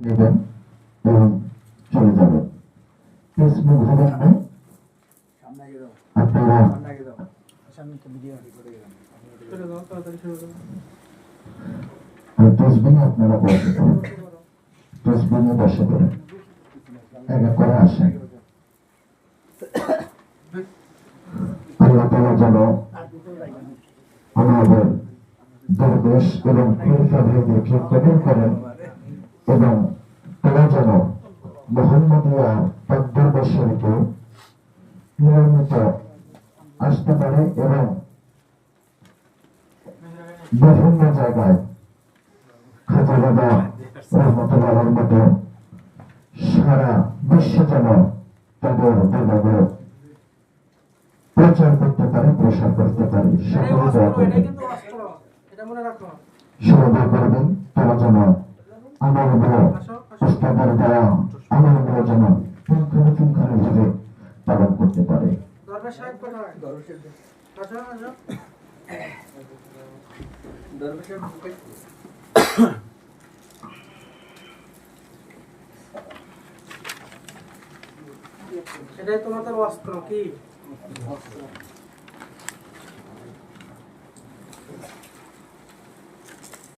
নেবেন এবং চলে যাবেন। ফেসবুক হবেন না? আপনারা টেসবিনে আপনারা বসে পড়েন। টেসবিনে বসে পড়েন। এক এক করে আসেন। আমাদের দরবেশ এবং করেন এবং মোহাম্মদিয়া পাকদর বৎসরকে নিয়মিত আসতে পারে এবং বিভিন্ন জায়গায় খাজা রহমতুল্লাহর মতো সারা বিশ্ব যেন তাদের প্রচার করতে পারে, প্রসার করতে পারে করবেন, তারা যেন আমলগুলো উস্তাদের দেওয়া আমলগুলো যেন পুঙ্খানুপুঙ্খানু ভাবে পালন করতে পারে। কোথায়? আসো, আসো। এটাই তোমাদের অস্ত্র কি?